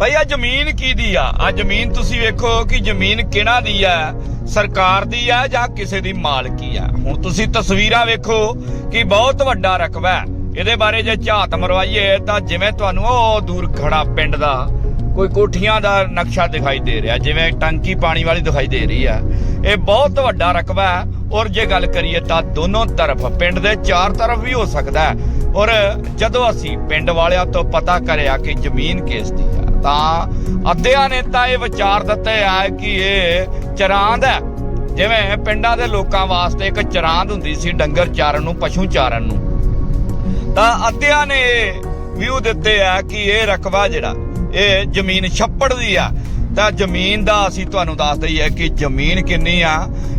ਭਾਈ ਆ ਜ਼ਮੀਨ ਕੀ ਦੀ ਆ? ਆ ਜ਼ਮੀਨ ਤੁਸੀਂ ਵੇਖੋ ਕਿ ਜ਼ਮੀਨ ਕਿਹਨਾਂ ਦੀ ਆ? ਸਰਕਾਰ ਦੀ ਆ ਜਾਂ ਕਿਸੇ ਦੀ ਮਾਲਕੀ ਆ? ਹੁਣ ਤੁਸੀਂ ਤਸਵੀਰਾਂ ਵੇਖੋ ਕਿ ਬਹੁਤ ਵੱਡਾ ਰਕਬਾ ਹੈ। ਇਹਦੇ ਬਾਰੇ ਜੇ ਝਾਤ ਮਰਵਾਈਏ ਤਾਂ ਜਿਵੇਂ ਤੁਹਾਨੂੰ ਉਹ ਦੂਰ ਖੜਾ ਪਿੰਡ ਦਾ ਕੋਈ ਕੋਠੀਆਂ ਦਾ ਨਕਸ਼ਾ ਦਿਖਾਈ ਦੇ ਰਿਹਾ, ਜਿਵੇਂ ਟੰਕੀ ਪਾਣੀ ਵਾਲੀ ਦਿਖਾਈ ਦੇ ਰਹੀ ਆ। ਇਹ ਬਹੁਤ ਵੱਡਾ ਰਕਬਾ ਹੈ ਔਰ ਜੇ ਗੱਲ ਕਰੀਏ ਤਾਂ ਦੋਨੋਂ ਤਰਫ, ਪਿੰਡ ਦੇ ਚਾਰ ਤਰਫ ਵੀ ਹੋ ਸਕਦਾ ਹੈ। ਔਰ ਜਦੋਂ ਅਸੀਂ ਪਿੰਡ ਵਾਲਿਆਂ ਤੋਂ ਪਤਾ ਕਰਿਆ ਕਿ ਜ਼ਮੀਨ ਕਿਸ ਦੀ ਤਾਂ ਅੱਧਿਆਂ ਨੇ ਤਾਂ ਇਹ ਵਿਚਾਰ ਦਿੱਤੇ ਆ ਕਿ ਇਹ ਚਰਾਂਦ ਹੈ। ਜਿਵੇਂ ਪਿੰਡਾਂ ਦੇ ਲੋਕਾਂ ਵਾਸਤੇ ਇੱਕ ਚਰਾਂਦ ਹੁੰਦੀ ਸੀ ਡੰਗਰ ਚਾਰਨ ਨੂੰ, ਪਸ਼ੂ ਚਾਰਨ ਨੂੰ। ਤਾਂ ਅੱਧਿਆਂ ਨੇ ਵਿਊ ਦਿੱਤੇ ਆ ਕਿ ਇਹ ਰਕਬਾ ਜਿਹੜਾ, ਇਹ ਜ਼ਮੀਨ ਛੱਪੜ ਦੀ ਆ। ਤਾਂ ਜ਼ਮੀਨ ਦਾ ਅਸੀਂ ਤੁਹਾਨੂੰ ਦੱਸ ਦਈਏ ਕਿ ਜ਼ਮੀਨ ਕਿੰਨੀ ਆ।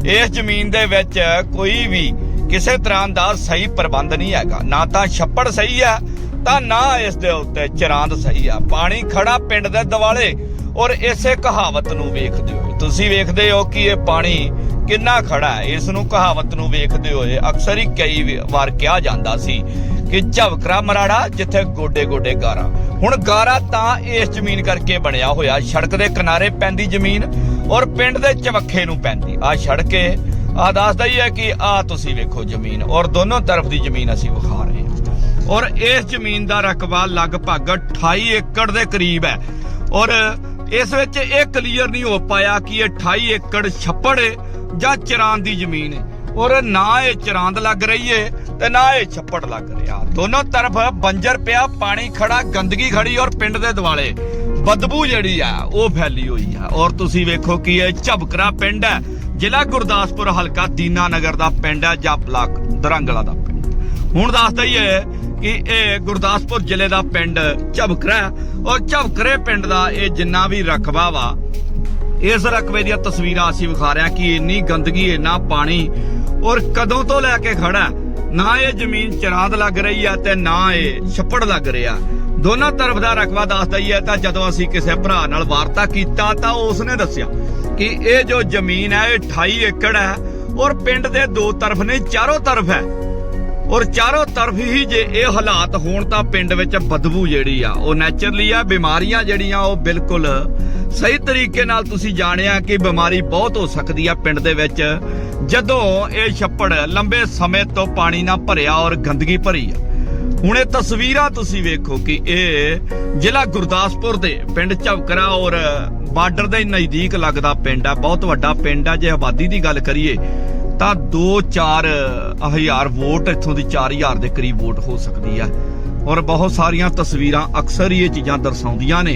ਇਸ ਜ਼ਮੀਨ ਦੇ ਵਿੱਚ ਕੋਈ ਵੀ ਕਿਸੇ ਤਰ੍ਹਾਂ ਦਾ ਸਹੀ ਪ੍ਰਬੰਧ ਨਹੀਂ ਹੈਗਾ। ਨਾ ਤਾਂ ਛੱਪੜ ਸਹੀ ਆ ਤਾਂ ਨਾ ਇਸ ਦੇ ਉੱਤੇ ਚਰਾਂਦ ਸਹੀ ਆ। ਪਾਣੀ ਖੜਾ ਪਿੰਡ ਦੇ ਦਿਵਾਲੇ, ਔਰ ਇਸੇ ਕਹਾਵਤ ਨੂੰ ਵੇਖਦੇ ਹੋਏ। ਤੁਸੀਂ ਵੇਖਦੇ ਹੋ ਕਿ ਇਹ ਪਾਣੀ ਕਿੰਨਾ ਖੜਾ ਹੈ। ਇਸ ਨੂੰ ਕਹਾਵਤ ਨੂੰ ਵੇਖਦੇ ਹੋਏ ਅਕਸਰ ਹੀ ਕਈ ਵਾਰ ਕਿਹਾ ਜਾਂਦਾ ਸੀ ਕਿ ਝਵਕਰਾ ਮਰਾੜਾ, ਜਿੱਥੇ ਗੋਡੇ ਗੋਡੇ ਗਾਰਾ। ਹੁਣ ਗਾਰਾ ਤਾਂ ਇਸ ਜ਼ਮੀਨ ਕਰਕੇ ਬਣਿਆ ਹੋਇਆ। ਸੜਕ ਦੇ ਕਿਨਾਰੇ ਪੈਂਦੀ ਜ਼ਮੀਨ, ਔਰ ਪਿੰਡ ਦੇ ਚਵੱਖੇ ਨੂੰ ਪੈਂਦੀ। ਆ ਸੜਕੇ ਆ ਦੱਸਦਾ ਹੀ ਹੈ ਕਿ ਆ ਤੁਸੀਂ ਵੇਖੋ ਜ਼ਮੀਨ, ਔਰ ਦੋਨੋਂ ਤਰਫ ਦੀ ਜ਼ਮੀਨ ਅਸੀਂ ਵਿਖਾ ਰਹੇ ਹਾਂ। ਔਰ ਇਸ ਜ਼ਮੀਨ ਦਾ ਰਕਬਾ ਲਗਭਗ 28 ਏਕੜ ਦੇ ਕਰੀਬ ਹੈ। ਔਰ ਇਸ ਵਿੱਚ ਇਹ ਕਲੀਅਰ ਨਹੀਂ ਹੋ ਪਾਇਆ ਕਿ ਇਹ 28 ਏਕੜ ਛੱਪੜ ਹੈ ਜਾਂ ਚਰਾਨ ਦੀ ਜ਼ਮੀਨ ਹੈ ਔਰ ਨਾ ਇਹ ਚਰਾਂਦ ਲੱਗ ਰਹੀ ਏ ਤੇ ਨਾ ਇਹ ਛੱਪੜ ਲੱਗ ਰਿਹਾ। ਦੋਨੋਂ ਤਰਫ ਬੰਜਰ ਪਿਆ, ਪਾਣੀ ਖੜਾ, ਗੰਦਗੀ ਖੜੀ ਔਰ ਪਿੰਡ ਦੇ ਦਿਵਾਲੇ ਬਦਬੂ ਜਿਹੜੀ ਆ, ਉਹ ਫੈਲੀ ਹੋਈ ਆ। ਔਰ ਤੁਸੀਂ ਵੇਖੋ ਕਿ ਇਹ ਝਬਕਰਾ ਪਿੰਡ ਹੈ। ਜ਼ਿਲ੍ਹਾ ਗੁਰਦਾਸਪੁਰ ਹਲਕਾ ਦੀਨਾ ਨਗਰ ਦਾ ਪਿੰਡ ਹੈ ਜਾਂ ਬਲਾਕ ਦਰੰਗਲਾ ਦਾ ਪਿੰਡ। ਹੁਣ ਦੱਸ ਦਈਏ ਕਿ ਇਹ ਗੁਰਦਾਸਪੁਰ ਜ਼ਿਲ੍ਹੇ ਦਾ ਪਿੰਡ ਝਬਕਰਾ ਹੈ ਔਰ ਝਬਕਰੇ ਪਿੰਡ ਦਾ ਇਹ ਜਿੰਨਾ ਵੀ ਰਕਬਾ ਵਾ, ਇਸ ਰਕਬੇ ਦੀਆਂ ਤਸਵੀਰਾਂ ਅਸੀਂ ਵਿਖਾ ਰਹੇ ਕਿ ਇੰਨੀ ਗੰਦਗੀ, ਇੰਨਾ ਪਾਣੀ ਔਰ ਕਦੋਂ ਤੋਂ ਲੈ ਕੇ ਖੜਾ ਨਾ ਇਹ ਜ਼ਮੀਨ ਚਰਾਂਦ ਲੱਗ ਰਹੀ ਹੈ ਤੇ ਨਾ ਇਹ ਛੱਪੜ ਲੱਗ ਰਿਹਾ। ਦੋਨਾਂ ਤਰਫ ਦਾ ਰਕਬਾ ਦੱਸਦਾ ਹੀ ਹੈ ਤਾਂ ਜਦੋਂ ਅਸੀਂ ਕਿਸੇ ਭਰਾ ਨਾਲ ਵਾਰਤਾ ਕੀਤਾ ਤਾਂ ਉਸਨੇ ਦੱਸਿਆ ਕਿ ਇਹ ਜੋ ਜ਼ਮੀਨ ਹੈ, ਇਹ 28 ਏਕੜ ਹੈ ਔਰ ਪਿੰਡ ਦੇ ਦੋ ਤਰਫ ਨੇ ਚਾਰੋਂ ਤਰਫ ਹੈ। ਔਰ ਚਾਰੋਂ ਤਰਫ ਹੀ ਜੇ ਇਹ ਹਾਲਾਤ ਹੋਣ ਤਾਂ ਪਿੰਡ ਵਿੱਚ ਬਦਬੂ ਜਿਹੜੀ ਆ, ਉਹ ਨੇਚਰਲੀ ਆ, ਬਿਮਾਰੀਆਂ ਜਿਹੜੀਆਂ ਉਹ ਬਿਲਕੁਲ ਸਹੀ ਤਰੀਕੇ ਨਾਲ ਤੁਸੀਂ ਜਾਣਿਆ ਕਿ ਬਿਮਾਰੀ ਬਹੁਤ ਹੋ ਸਕਦੀ ਆ ਪਿੰਡ ਦੇ ਵਿੱਚ, ਜਦੋਂ ਇਹ ਛੱਪੜ ਲੰਬੇ ਸਮੇਂ ਤੋਂ ਪਾਣੀ ਨਾਲ ਭਰਿਆ ਔਰ ਗੰਦਗੀ ਭਰੀ ਆ। ਹੁਣ ਇਹ ਤਸਵੀਰਾਂ ਤੁਸੀਂ ਵੇਖੋ ਕਿ ਇਹ ਜ਼ਿਲ੍ਹਾ ਗੁਰਦਾਸਪੁਰ ਦੇ ਪਿੰਡ ਝਵਕਰਾ ਔਰ ਬਾਰਡਰ ਦੇ ਨਜ਼ਦੀਕ ਲੱਗਦਾ ਪਿੰਡ ਆ, ਬਹੁਤ ਵੱਡਾ ਪਿੰਡ ਆ, ਜੇ ਆਬਾਦੀ ਦੀ ਗੱਲ ਕਰੀਏ ਤਾਂ 2-4 ਹਜ਼ਾਰ ਵੋਟ ਇੱਥੋਂ ਦੀ 4000 ਦੇ ਕਰੀਬ ਵੋਟ ਹੋ ਸਕਦੀ ਆ ਔਰ ਬਹੁਤ ਸਾਰੀਆਂ ਤਸਵੀਰਾਂ ਅਕਸਰ ਹੀ ਇਹ ਚੀਜ਼ਾਂ ਦਰਸਾਉਂਦੀਆਂ ਨੇ।